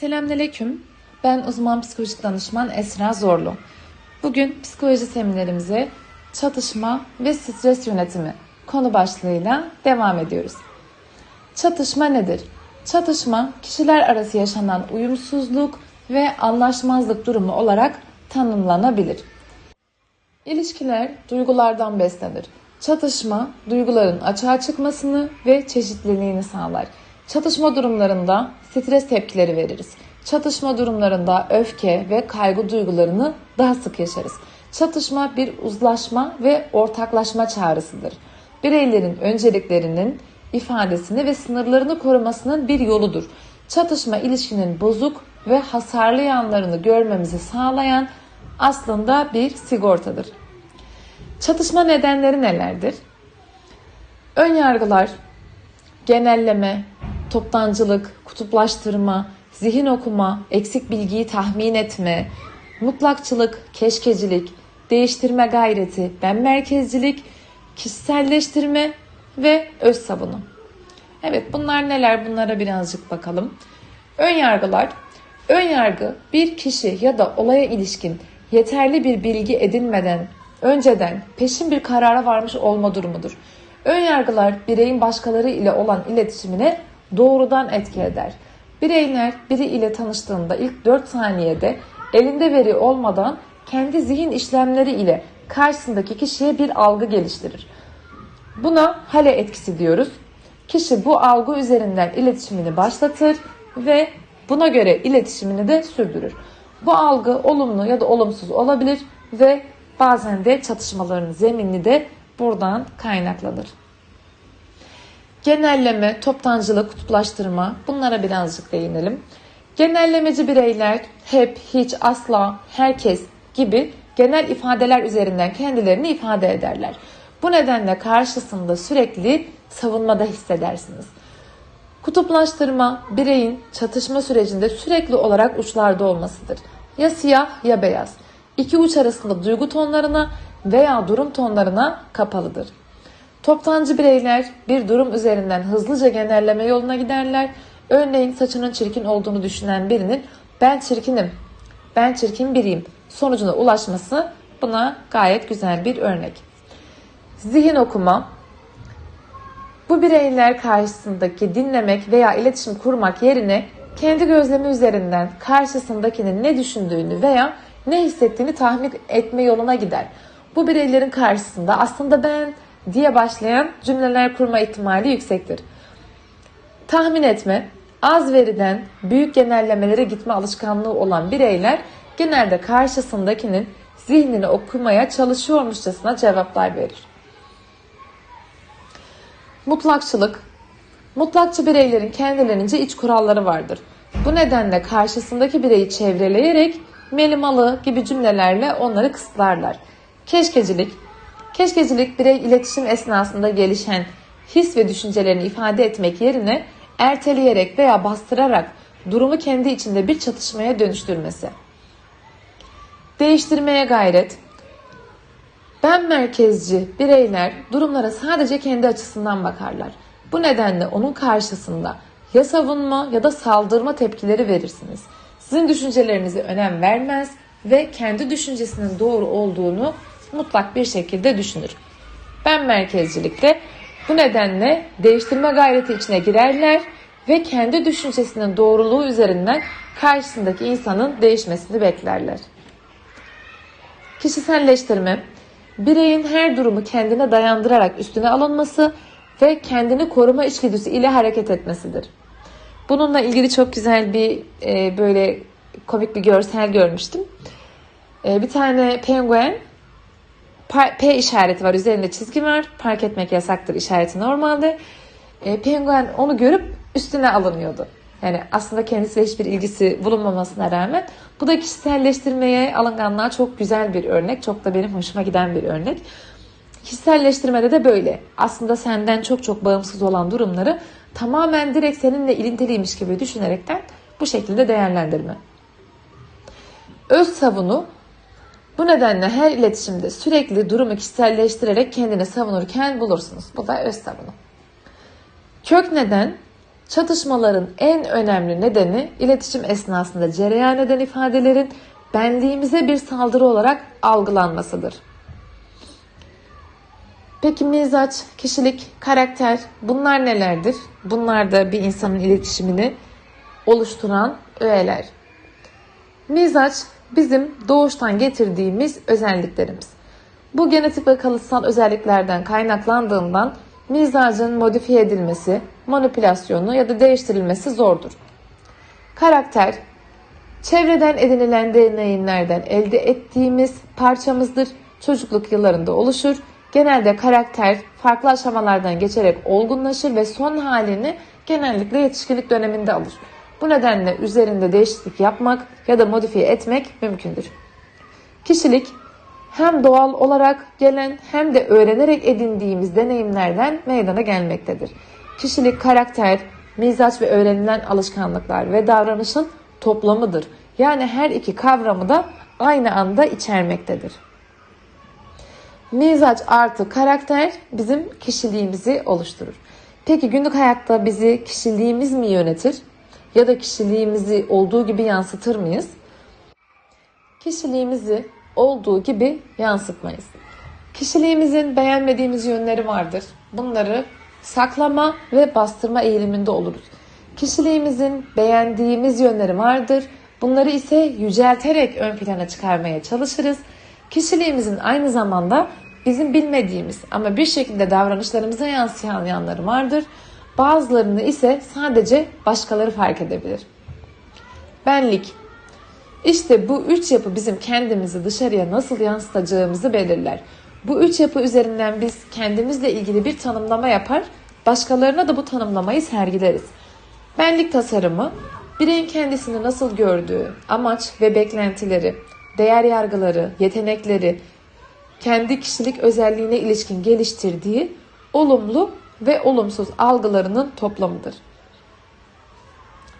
Selamünaleyküm. Ben uzman psikolojik danışman Esra Zorlu. Bugün psikoloji seminerimize çatışma ve stres yönetimi konu başlığıyla devam ediyoruz. Çatışma nedir? Çatışma kişiler arası yaşanan uyumsuzluk ve anlaşmazlık durumu olarak tanımlanabilir. İlişkiler duygulardan beslenir. Çatışma duyguların açığa çıkmasını ve çeşitliliğini sağlar. Çatışma durumlarında stres tepkileri veririz. Çatışma durumlarında öfke ve kaygı duygularını daha sık yaşarız. Çatışma bir uzlaşma ve ortaklaşma çağrısıdır. Bireylerin önceliklerinin ifadesini ve sınırlarını korumasının bir yoludur. Çatışma ilişkinin bozuk ve hasarlı yanlarını görmemizi sağlayan aslında bir sigortadır. Çatışma nedenleri nelerdir? Ön yargılar, genelleme, toptancılık, kutuplaştırma, zihin okuma, eksik bilgiyi tahmin etme, mutlakçılık, keşkecilik, değiştirme gayreti, ben merkezcilik, kişiselleştirme ve öz savunum. Evet bunlar neler bunlara birazcık bakalım. Ön yargılar. Ön yargı bir kişi ya da olaya ilişkin yeterli bir bilgi edinmeden önceden peşin bir karara varmış olma durumudur. Ön yargılar bireyin başkaları ile olan iletişimine doğrudan etki eder. Bireyler biri ile tanıştığında ilk 4 saniyede elinde veri olmadan kendi zihin işlemleri ile karşısındaki kişiye bir algı geliştirir. Buna hale etkisi diyoruz. Kişi bu algı üzerinden iletişimini başlatır ve buna göre iletişimini de sürdürür. Bu algı olumlu ya da olumsuz olabilir ve bazen de çatışmaların zeminli de buradan kaynaklanır. Genelleme, toptancılık, kutuplaştırma bunlara birazcık değinelim. Genellemeci bireyler hep, hiç, asla, herkes gibi genel ifadeler üzerinden kendilerini ifade ederler. Bu nedenle karşısında sürekli savunmada hissedersiniz. Kutuplaştırma bireyin çatışma sürecinde sürekli olarak uçlarda olmasıdır. Ya siyah ya beyaz. İki uç arasında duygu tonlarına veya durum tonlarına kapalıdır. Toptancı bireyler bir durum üzerinden hızlıca genelleme yoluna giderler. Örneğin saçının çirkin olduğunu düşünen birinin ben çirkinim, ben çirkin biriyim sonucuna ulaşması buna gayet güzel bir örnek. Zihin okuma, bu bireyler karşısındaki dinlemek veya iletişim kurmak yerine kendi gözlemi üzerinden karşısındakinin ne düşündüğünü veya ne hissettiğini tahmin etme yoluna gider. Bu bireylerin karşısında aslında ben diye başlayan cümleler kurma ihtimali yüksektir. Tahmin etme, az veriden büyük genellemelere gitme alışkanlığı olan bireyler genelde karşısındakinin zihnini okumaya çalışıyormuşçasına cevaplar verir. Mutlakçılık Mutlakçı bireylerin kendilerince iç kuralları vardır. Bu nedenle karşısındaki bireyi çevreleyerek melimalı gibi cümlelerle onları kısıtlarlar. Keşkecilik Keşkecilik birey iletişim esnasında gelişen his ve düşüncelerini ifade etmek yerine erteleyerek veya bastırarak durumu kendi içinde bir çatışmaya dönüştürmesi. Değiştirmeye gayret, ben merkezci bireyler durumlara sadece kendi açısından bakarlar. Bu nedenle onun karşısında ya savunma ya da saldırma tepkileri verirsiniz. Sizin düşüncelerinize önem vermez ve kendi düşüncesinin doğru olduğunu mutlak bir şekilde düşünür. Ben merkezcilikte bu nedenle değiştirme gayreti içine girerler ve kendi düşüncesinin doğruluğu üzerinden karşısındaki insanın değişmesini beklerler. Kişiselleştirme bireyin her durumu kendine dayandırarak üstüne alınması ve kendini koruma içgüdüsü ile hareket etmesidir. Bununla ilgili çok güzel bir e, böyle komik bir görsel görmüştüm. E, bir tane penguen P işareti var üzerinde çizgi var. Park etmek yasaktır işareti normalde. E, penguen onu görüp üstüne alınıyordu. Yani aslında kendisiyle hiçbir ilgisi bulunmamasına rağmen bu da kişiselleştirmeye alınganlığa çok güzel bir örnek. Çok da benim hoşuma giden bir örnek. Kişiselleştirmede de böyle. Aslında senden çok çok bağımsız olan durumları tamamen direkt seninle ilintiliymiş gibi düşünerekten bu şekilde değerlendirme. Öz savunu bu nedenle her iletişimde sürekli durumu kişiselleştirerek kendini savunurken bulursunuz. Bu da öz savunu. Kök neden Çatışmaların en önemli nedeni iletişim esnasında cereyan eden ifadelerin benliğimize bir saldırı olarak algılanmasıdır. Peki mizaç, kişilik, karakter bunlar nelerdir? Bunlar da bir insanın iletişimini oluşturan öğeler. Mizaç bizim doğuştan getirdiğimiz özelliklerimiz. Bu genetik ve kalıtsal özelliklerden kaynaklandığından mizacın modifiye edilmesi, manipülasyonu ya da değiştirilmesi zordur. Karakter, çevreden edinilen deneyimlerden elde ettiğimiz parçamızdır. Çocukluk yıllarında oluşur. Genelde karakter farklı aşamalardan geçerek olgunlaşır ve son halini genellikle yetişkinlik döneminde alır. Bu nedenle üzerinde değişiklik yapmak ya da modifiye etmek mümkündür. Kişilik hem doğal olarak gelen hem de öğrenerek edindiğimiz deneyimlerden meydana gelmektedir. Kişilik, karakter, mizaç ve öğrenilen alışkanlıklar ve davranışın toplamıdır. Yani her iki kavramı da aynı anda içermektedir. Mizaç artı karakter bizim kişiliğimizi oluşturur. Peki günlük hayatta bizi kişiliğimiz mi yönetir? Ya da kişiliğimizi olduğu gibi yansıtır mıyız? Kişiliğimizi olduğu gibi yansıtmayız. Kişiliğimizin beğenmediğimiz yönleri vardır. Bunları saklama ve bastırma eğiliminde oluruz. Kişiliğimizin beğendiğimiz yönleri vardır. Bunları ise yücelterek ön plana çıkarmaya çalışırız. Kişiliğimizin aynı zamanda bizim bilmediğimiz ama bir şekilde davranışlarımıza yansıyan yanları vardır. Bazılarını ise sadece başkaları fark edebilir. Benlik. İşte bu üç yapı bizim kendimizi dışarıya nasıl yansıtacağımızı belirler. Bu üç yapı üzerinden biz kendimizle ilgili bir tanımlama yapar, başkalarına da bu tanımlamayı sergileriz. Benlik tasarımı, bireyin kendisini nasıl gördüğü, amaç ve beklentileri, değer yargıları, yetenekleri, kendi kişilik özelliğine ilişkin geliştirdiği olumlu ve olumsuz algılarının toplamıdır.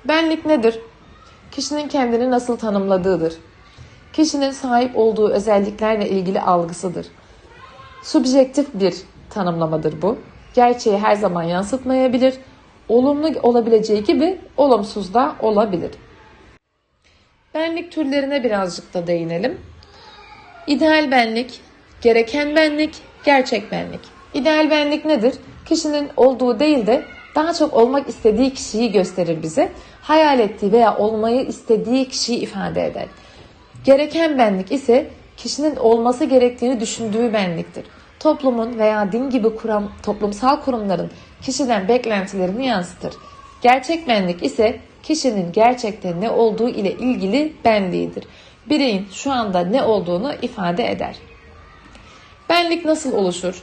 Benlik nedir? Kişinin kendini nasıl tanımladığıdır. Kişinin sahip olduğu özelliklerle ilgili algısıdır. Subjektif bir tanımlamadır bu. Gerçeği her zaman yansıtmayabilir. Olumlu olabileceği gibi olumsuz da olabilir. Benlik türlerine birazcık da değinelim. İdeal benlik, gereken benlik, gerçek benlik. İdeal benlik nedir? Kişinin olduğu değil de daha çok olmak istediği kişiyi gösterir bize. Hayal ettiği veya olmayı istediği kişiyi ifade eder. Gereken benlik ise kişinin olması gerektiğini düşündüğü benliktir. Toplumun veya din gibi kuram, toplumsal kurumların kişiden beklentilerini yansıtır. Gerçek benlik ise kişinin gerçekte ne olduğu ile ilgili benliğidir. Bireyin şu anda ne olduğunu ifade eder. Benlik nasıl oluşur?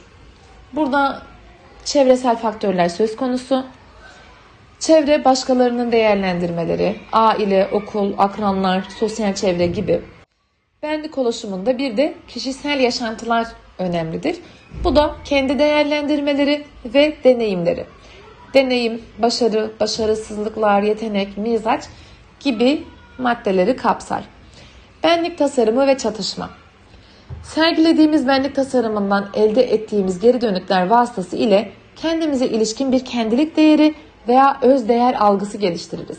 Burada çevresel faktörler söz konusu. Çevre başkalarının değerlendirmeleri, aile, okul, akranlar, sosyal çevre gibi. Benlik oluşumunda bir de kişisel yaşantılar önemlidir. Bu da kendi değerlendirmeleri ve deneyimleri. Deneyim, başarı, başarısızlıklar, yetenek, mizaç gibi maddeleri kapsar. Benlik tasarımı ve çatışma. Sergilediğimiz benlik tasarımından elde ettiğimiz geri dönükler vasıtası ile kendimize ilişkin bir kendilik değeri veya öz değer algısı geliştiririz.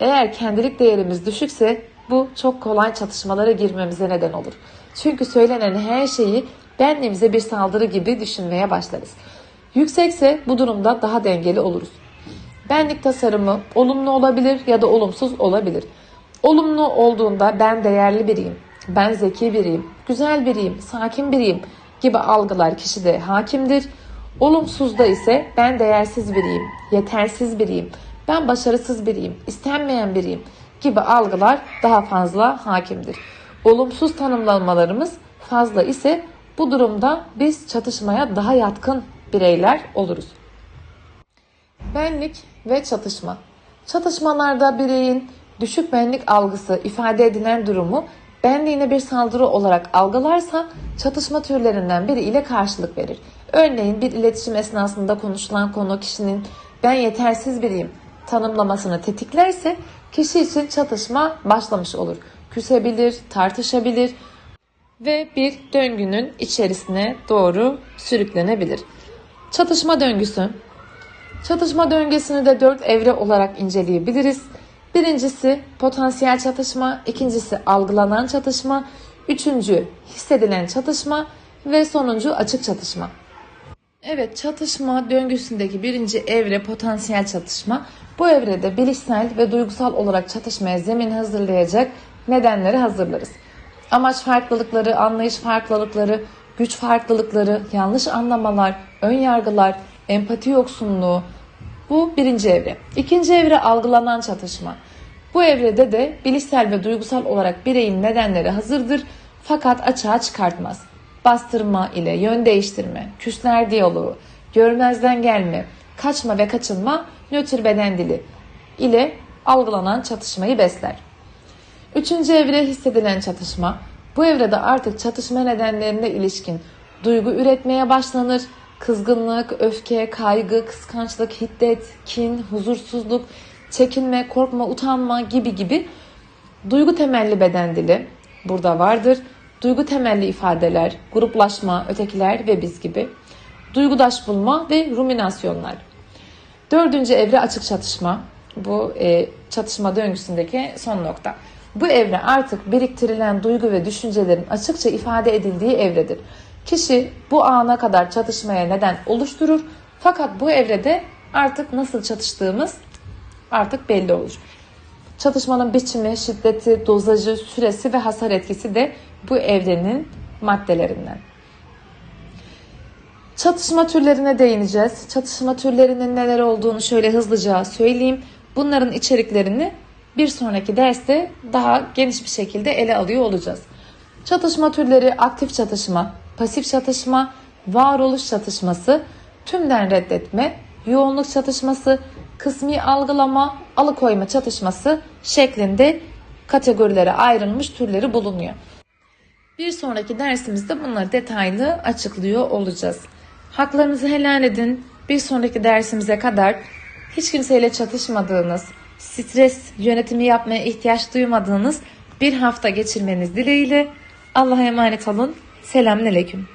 Eğer kendilik değerimiz düşükse bu çok kolay çatışmalara girmemize neden olur. Çünkü söylenen her şeyi benliğimize bir saldırı gibi düşünmeye başlarız. Yüksekse bu durumda daha dengeli oluruz. Benlik tasarımı olumlu olabilir ya da olumsuz olabilir. Olumlu olduğunda ben değerli biriyim, ben zeki biriyim, güzel biriyim, sakin biriyim gibi algılar kişide hakimdir. Olumsuzda ise ben değersiz biriyim, yetersiz biriyim, ben başarısız biriyim, istenmeyen biriyim gibi algılar daha fazla hakimdir. Olumsuz tanımlanmalarımız fazla ise bu durumda biz çatışmaya daha yatkın bireyler oluruz. Benlik ve çatışma. Çatışmalarda bireyin düşük benlik algısı ifade edilen durumu benliğine bir saldırı olarak algılarsa çatışma türlerinden biri ile karşılık verir. Örneğin bir iletişim esnasında konuşulan konu kişinin ben yetersiz biriyim tanımlamasını tetiklerse kişi için çatışma başlamış olur. Küsebilir, tartışabilir ve bir döngünün içerisine doğru sürüklenebilir. Çatışma döngüsü Çatışma döngüsünü de dört evre olarak inceleyebiliriz. Birincisi potansiyel çatışma, ikincisi algılanan çatışma, üçüncü hissedilen çatışma ve sonuncu açık çatışma. Evet, çatışma döngüsündeki birinci evre potansiyel çatışma. Bu evrede bilişsel ve duygusal olarak çatışmaya zemin hazırlayacak nedenleri hazırlarız. Amaç farklılıkları, anlayış farklılıkları, güç farklılıkları, yanlış anlamalar, ön yargılar, empati yoksunluğu. Bu birinci evre. İkinci evre algılanan çatışma. Bu evrede de bilişsel ve duygusal olarak bireyin nedenleri hazırdır fakat açığa çıkartmaz bastırma ile yön değiştirme, küsler diyaloğu, görmezden gelme, kaçma ve kaçınma nötr beden dili ile algılanan çatışmayı besler. Üçüncü evre hissedilen çatışma. Bu evrede artık çatışma nedenlerine ilişkin duygu üretmeye başlanır. Kızgınlık, öfke, kaygı, kıskançlık, hiddet, kin, huzursuzluk, çekinme, korkma, utanma gibi gibi Duygu temelli beden dili burada vardır. Duygu temelli ifadeler, gruplaşma, ötekiler ve biz gibi. Duygudaş bulma ve ruminasyonlar. Dördüncü evre açık çatışma. Bu e, çatışma döngüsündeki son nokta. Bu evre artık biriktirilen duygu ve düşüncelerin açıkça ifade edildiği evredir. Kişi bu ana kadar çatışmaya neden oluşturur. Fakat bu evrede artık nasıl çatıştığımız artık belli olur. Çatışmanın biçimi, şiddeti, dozajı, süresi ve hasar etkisi de bu evrenin maddelerinden. Çatışma türlerine değineceğiz. Çatışma türlerinin neler olduğunu şöyle hızlıca söyleyeyim. Bunların içeriklerini bir sonraki derste daha geniş bir şekilde ele alıyor olacağız. Çatışma türleri aktif çatışma, pasif çatışma, varoluş çatışması, tümden reddetme, yoğunluk çatışması, kısmi algılama, alıkoyma çatışması şeklinde kategorilere ayrılmış türleri bulunuyor. Bir sonraki dersimizde bunları detaylı açıklıyor olacağız. Haklarınızı helal edin. Bir sonraki dersimize kadar hiç kimseyle çatışmadığınız, stres yönetimi yapmaya ihtiyaç duymadığınız bir hafta geçirmeniz dileğiyle Allah'a emanet olun. Selamünaleyküm.